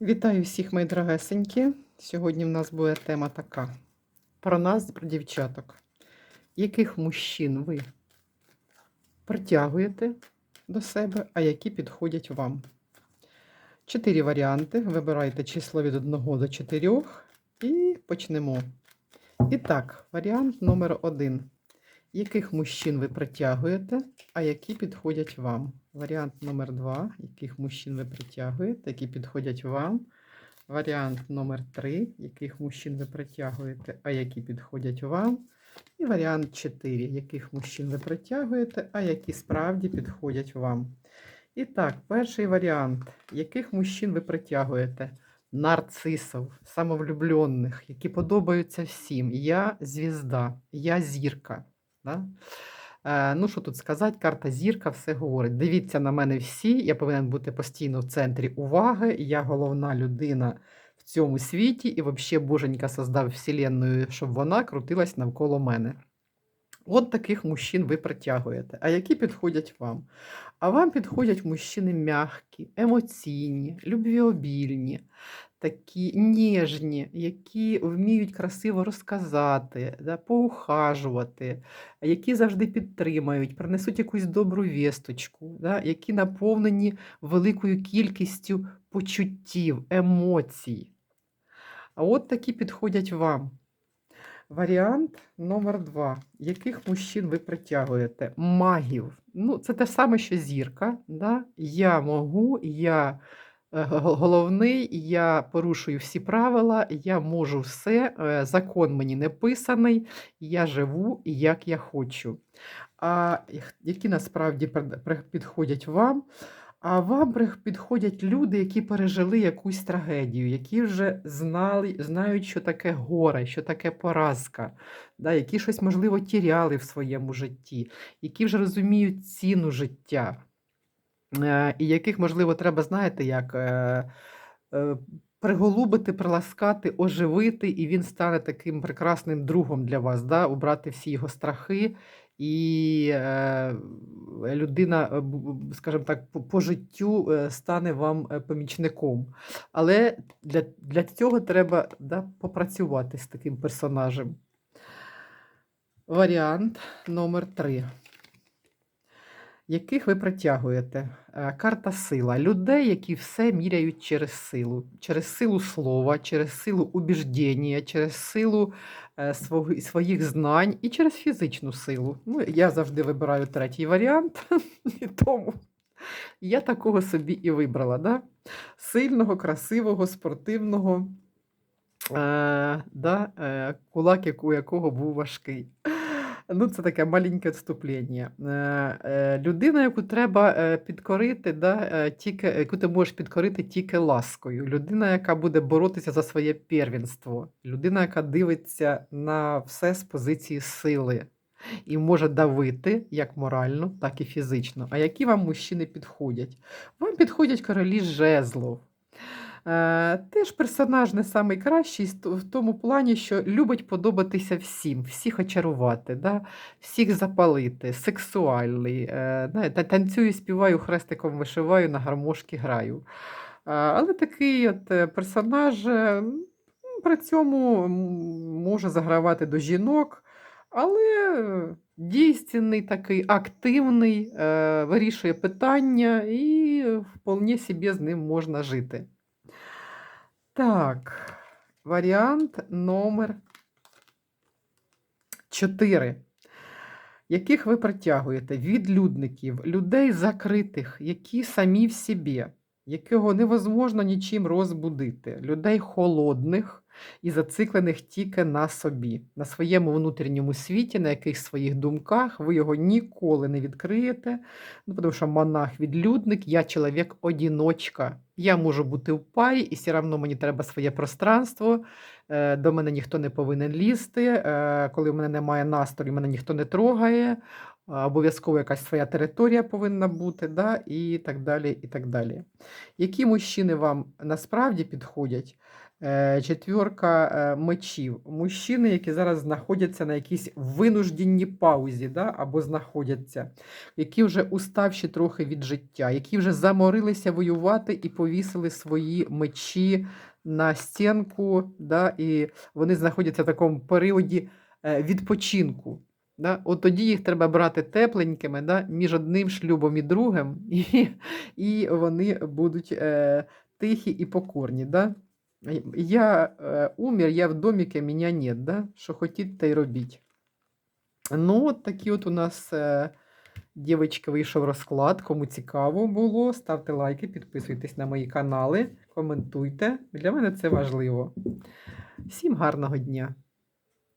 Вітаю всіх, мої дорогесенькі. Сьогодні в нас буде тема така: про нас, про дівчаток. Яких мужчин ви притягуєте до себе, а які підходять вам? Чотири варіанти. Вибирайте число від 1 до 4 і почнемо. І так, варіант номер один. Яких мужчин ви притягуєте, а які підходять вам? Варіант номер два. Яких мужчин ви притягуєте, які підходять вам? Варіант номер три. Яких мужчин ви притягуєте, а які підходять вам? І варіант 4. Яких мужчин ви притягуєте, а які справді підходять вам? І так, перший варіант. Яких мужчин ви притягуєте? Нарцисів, самовлюблених, які подобаються всім. Я звізда, я зірка. Да? Е, ну, що тут сказати, карта зірка все говорить. Дивіться на мене всі, я повинен бути постійно в центрі уваги. Я головна людина в цьому світі, і взагалі Боженька создав Вселенную, щоб вона крутилась навколо мене. От таких мужчин ви притягуєте. А які підходять вам? А вам підходять мужчини м'які, емоційні, любвіобільні, такі ніжні, які вміють красиво розказати, да, поухажувати, які завжди підтримають, принесуть якусь добру вісточку, да, які наповнені великою кількістю почуттів, емоцій. А от такі підходять вам. Варіант номер два. Яких мужчин ви притягуєте? Магів. Ну, це те саме, що зірка. Да? Я можу, я головний, я порушую всі правила, я можу все, е, закон мені не писаний, я живу як я хочу. А які насправді підходять вам? А вам підходять люди, які пережили якусь трагедію, які вже знали, знають, що таке горе, що таке поразка, да, які щось, можливо, тіряли в своєму житті, які вже розуміють ціну життя, е, і яких, можливо, треба, знаєте, як е, е, приголубити, приласкати, оживити, і він стане таким прекрасним другом для вас, да, убрати всі його страхи. І людина, скажімо так, по, по життю стане вам помічником. Але для, для цього треба да, попрацювати з таким персонажем. Варіант номер три. Яких ви притягуєте? Е, Карта сила. Людей, які все міряють через силу, через силу слова, через силу убіждення, через силу е, своїх знань і через фізичну силу. Ну, я завжди вибираю третій варіант, і тому я такого собі і вибрала. Да? Сильного, красивого, спортивного, е, да, е, кулак, у якого був важкий. Ну, це таке маленьке відступлення. Е, е, Людина, яку треба е, підкорити, да, тільки, яку ти можеш підкорити тільки ласкою. Людина, яка буде боротися за своє первенство. Людина, яка дивиться на все з позиції сили і може давити як морально, так і фізично. А які вам мужчини підходять? Вам підходять королі жезлов. Е, теж персонаж не самий кращий в тому плані, що любить подобатися всім, всіх очарувати, да? всіх запалити, сексуальний. Е, танцюю, співаю, хрестиком вишиваю, на гармошки граю. Е, але такий от персонаж при цьому може загравати до жінок, але дійсний такий, активний, вирішує питання і вполне собі з ним можна жити. Так, варіант номер 4. Яких ви притягуєте? Відлюдників, людей закритих, які самі в собі, якого невозможно нічим розбудити, людей холодних і зациклених тільки на собі, на своєму внутрішньому світі, на якихось своїх думках, ви його ніколи не відкриєте. Ну, тому що монах-відлюдник, я чоловік одіночка. Я можу бути в парі, і все одно мені треба своє пространство. е, До мене ніхто не повинен лізти. е, Коли в мене немає настрою, мене ніхто не трогає. обов'язково якась своя територія повинна бути, да, і так далі. і так далі. Які мужчини вам насправді підходять? Е, Четвірка е, мечів. Мужчини, які зараз знаходяться на якійсь винужденій паузі, да, або знаходяться, які вже уставші трохи від життя, які вже заморилися воювати і повісили свої мечі на стінку, да, і вони знаходяться в такому періоді е, відпочинку. Да? От тоді їх треба брати тепленькими да? між одним шлюбом і другим, і, і вони будуть е, тихі і покорні. Да? Я е, умер, я в домике, меня нет, да? що хотіть, та й робіть. Ну, от такі от у нас, е, дівчатки, вийшов розклад. Кому цікаво було, ставте лайки, підписуйтесь на мої канали, коментуйте. Для мене це важливо. Всім гарного дня!